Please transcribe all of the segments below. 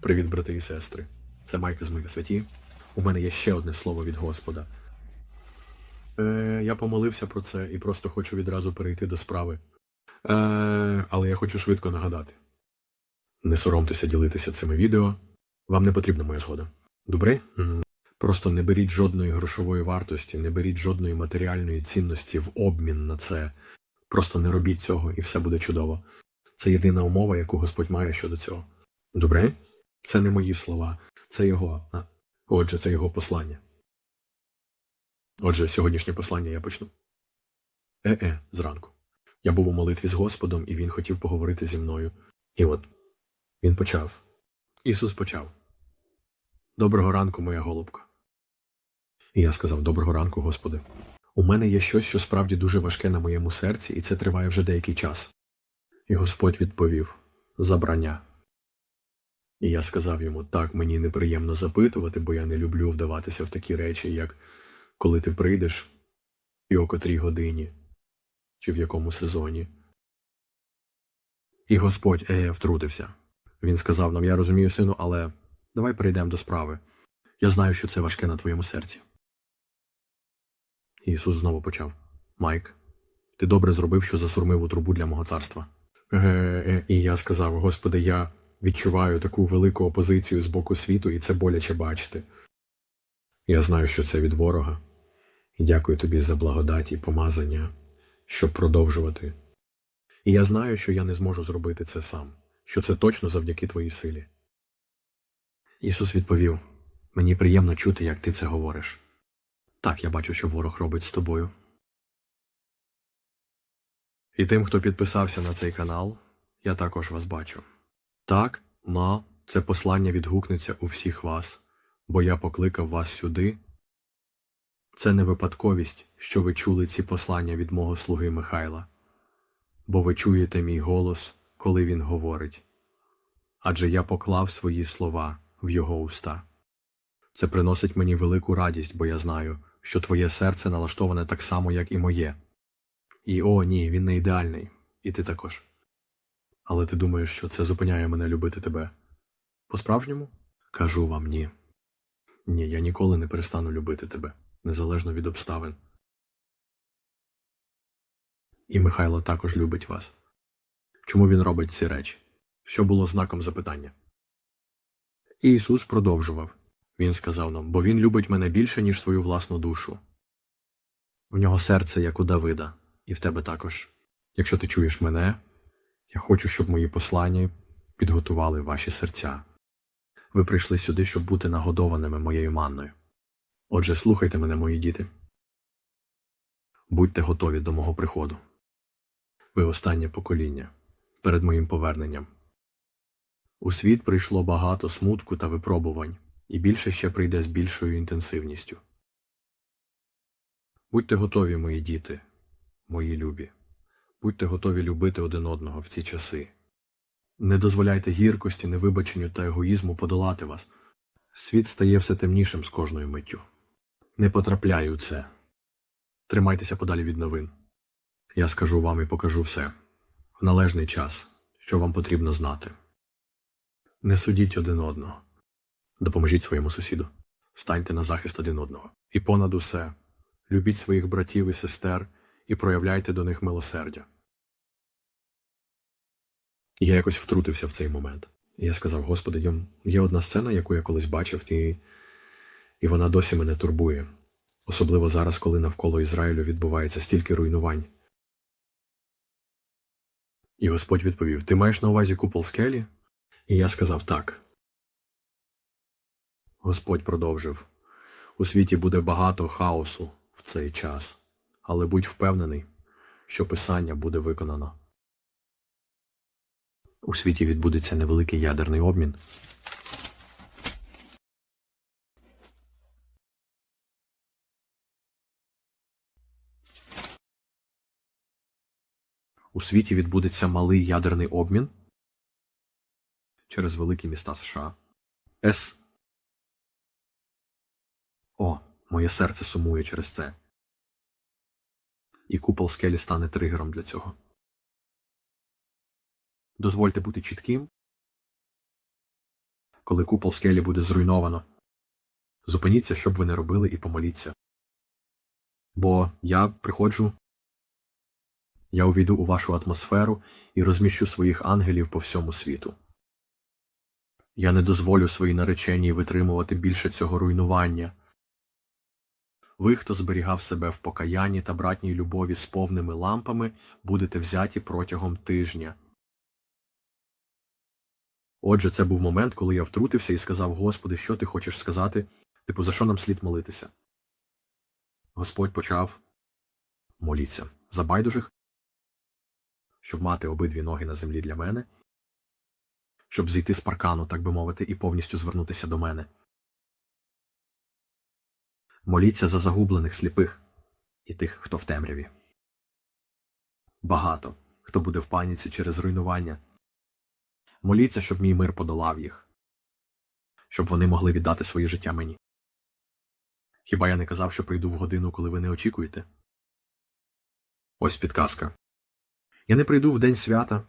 Привіт, брати і сестри. Це Майка з Мика Святі. У мене є ще одне слово від Господа. Е, я помолився про це і просто хочу відразу перейти до справи. Е, але я хочу швидко нагадати. Не соромтеся ділитися цими відео. Вам не потрібна моя згода. Добре? Просто не беріть жодної грошової вартості, не беріть жодної матеріальної цінності в обмін на це. Просто не робіть цього і все буде чудово. Це єдина умова, яку Господь має щодо цього. Добре? Це не мої слова, це його. А, отже, це його послання. Отже, сьогоднішнє послання я почну. Е-е, зранку. Я був у молитві з Господом, і він хотів поговорити зі мною. І от він почав. Ісус почав. Доброго ранку, моя голубка. І я сказав: Доброго ранку, Господи. У мене є щось, що справді дуже важке на моєму серці, і це триває вже деякий час. І Господь відповів Забрання. І я сказав йому, так, мені неприємно запитувати, бо я не люблю вдаватися в такі речі, як коли ти прийдеш і о котрій годині, чи в якому сезоні. І Господь е, втрутився. Він сказав нам, я розумію, сину, але давай перейдемо до справи. Я знаю, що це важке на твоєму серці. Ісус знову почав Майк, ти добре зробив, що засурмив у трубу для мого царства. Е, е, і я сказав, Господи, я відчуваю таку велику опозицію з боку світу, і це боляче бачити. Я знаю, що це від ворога, і дякую тобі за благодать і помазання, щоб продовжувати. І я знаю, що я не зможу зробити це сам, що це точно завдяки твоїй силі. Ісус відповів Мені приємно чути, як ти це говориш. Так, я бачу, що ворог робить з тобою. І тим, хто підписався на цей канал, я також вас бачу. Так, ма, це послання відгукнеться у всіх вас, бо я покликав вас сюди. Це не випадковість, що ви чули ці послання від мого слуги Михайла, бо ви чуєте мій голос, коли він говорить. Адже я поклав свої слова в його уста. Це приносить мені велику радість, бо я знаю, що твоє серце налаштоване так само, як і моє. І о, ні, він не ідеальний, і ти також. Але ти думаєш, що це зупиняє мене любити тебе? По-справжньому? Кажу вам ні. Ні, я ніколи не перестану любити тебе, незалежно від обставин. І Михайло також любить вас. Чому він робить ці речі? Що було знаком запитання? І Ісус продовжував. Він сказав нам, бо він любить мене більше, ніж свою власну душу. В нього серце, як у Давида, і в тебе також. Якщо ти чуєш мене, я хочу, щоб мої послання підготували ваші серця. Ви прийшли сюди, щоб бути нагодованими моєю манною. Отже, слухайте мене, мої діти. Будьте готові до мого приходу. Ви останнє покоління перед моїм поверненням. У світ прийшло багато смутку та випробувань, і більше ще прийде з більшою інтенсивністю. Будьте готові, мої діти, мої любі. Будьте готові любити один одного в ці часи. Не дозволяйте гіркості, невибаченню та егоїзму подолати вас. Світ стає все темнішим з кожною миттю. Не потрапляй у це. Тримайтеся подалі від новин. Я скажу вам і покажу все в належний час, що вам потрібно знати. Не судіть один одного. Допоможіть своєму сусіду. Станьте на захист один одного. І понад усе любіть своїх братів і сестер і проявляйте до них милосердя. Я якось втрутився в цей момент. Я сказав: Господи, є одна сцена, яку я колись бачив, і, і вона досі мене турбує, особливо зараз, коли навколо Ізраїлю відбувається стільки руйнувань. І Господь відповів: Ти маєш на увазі купол скелі? І я сказав так. Господь продовжив у світі буде багато хаосу в цей час, але будь впевнений, що Писання буде виконано. У світі відбудеться невеликий ядерний обмін. У світі відбудеться малий ядерний обмін через великі міста США. С. О, моє серце сумує через це. І купол скелі стане тригером для цього. Дозвольте бути чітким коли купол скелі буде зруйновано. Зупиніться, що б ви не робили, і помоліться. Бо я приходжу, я увійду у вашу атмосферу і розміщу своїх ангелів по всьому світу. Я не дозволю своїй нареченій витримувати більше цього руйнування. Ви, хто зберігав себе в покаянні та братній любові з повними лампами, будете взяті протягом тижня. Отже, це був момент, коли я втрутився і сказав: Господи, що ти хочеш сказати? Типу, за що нам слід молитися? Господь почав моліться за байдужих, щоб мати обидві ноги на землі для мене, щоб зійти з паркану, так би мовити, і повністю звернутися до мене. Моліться за загублених сліпих і тих, хто в темряві. Багато хто буде в паніці через руйнування. Моліться, щоб мій мир подолав їх, щоб вони могли віддати своє життя мені. Хіба я не казав, що прийду в годину, коли ви не очікуєте? Ось підказка. Я не прийду в день свята,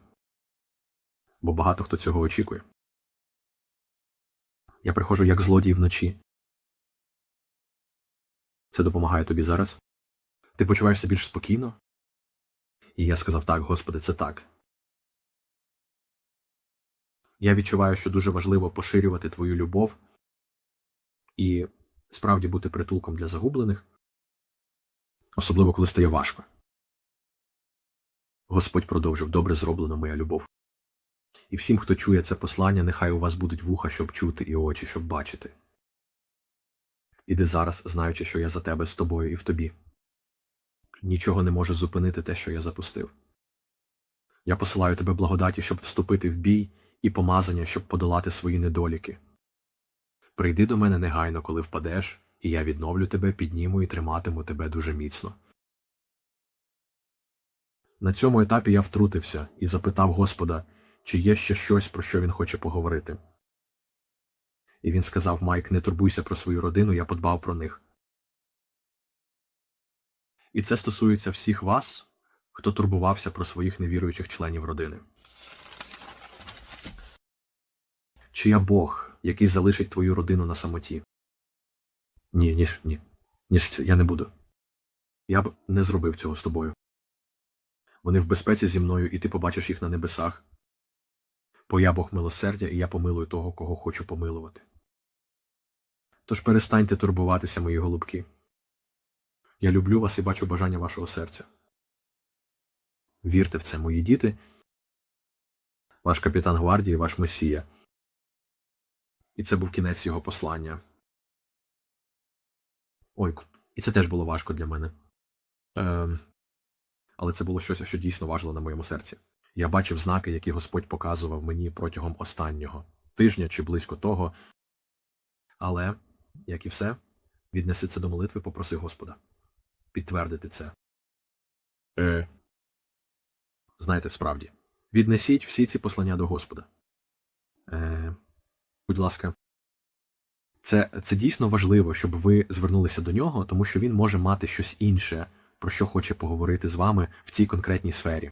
бо багато хто цього очікує. Я приходжу як злодій вночі. Це допомагає тобі зараз? Ти почуваєшся більш спокійно? І я сказав так, Господи, це так. Я відчуваю, що дуже важливо поширювати твою любов і справді бути притулком для загублених, особливо коли стає важко. Господь продовжив добре зроблена моя любов. І всім, хто чує це послання, нехай у вас будуть вуха, щоб чути, і очі, щоб бачити. Іди зараз, знаючи, що я за тебе з тобою і в тобі. Нічого не може зупинити те, що я запустив. Я посилаю тебе благодаті, щоб вступити в бій, і помазання, щоб подолати свої недоліки. Прийди до мене негайно, коли впадеш, і я відновлю тебе, підніму і триматиму тебе дуже міцно. На цьому етапі я втрутився і запитав Господа, чи є ще щось, про що він хоче поговорити. І він сказав Майк, не турбуйся про свою родину, я подбав про них. І це стосується всіх вас, хто турбувався про своїх невіруючих членів родини. Чи я Бог, який залишить твою родину на самоті? Ні, ні, ні. Ні, я не буду. Я б не зробив цього з тобою. Вони в безпеці зі мною, і ти побачиш їх на небесах. Бо я Бог милосердя, і я помилую того, кого хочу помилувати. Тож перестаньте турбуватися, мої голубки. Я люблю вас і бачу бажання вашого серця. Вірте в це, мої діти, ваш капітан гвардії, ваш месія. І це був кінець його послання. Ой, і це теж було важко для мене. Ем, але це було щось, що дійсно важило на моєму серці. Я бачив знаки, які Господь показував мені протягом останнього тижня чи близько того. Але, як і все, віднеси це до молитви, попроси Господа підтвердити це. Е. Знаєте, справді, віднесіть всі ці послання до Господа. Е, Будь ласка, це, це дійсно важливо, щоб ви звернулися до нього, тому що він може мати щось інше, про що хоче поговорити з вами в цій конкретній сфері.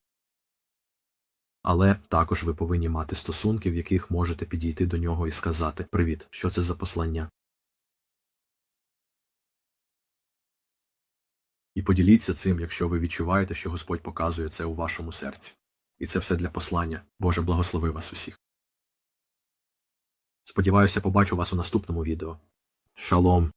Але також ви повинні мати стосунки, в яких можете підійти до нього і сказати Привіт, що це за послання? І поділіться цим, якщо ви відчуваєте, що Господь показує це у вашому серці. І це все для послання. Боже, благослови вас усіх. Сподіваюся, побачу вас у наступному відео. Шалом!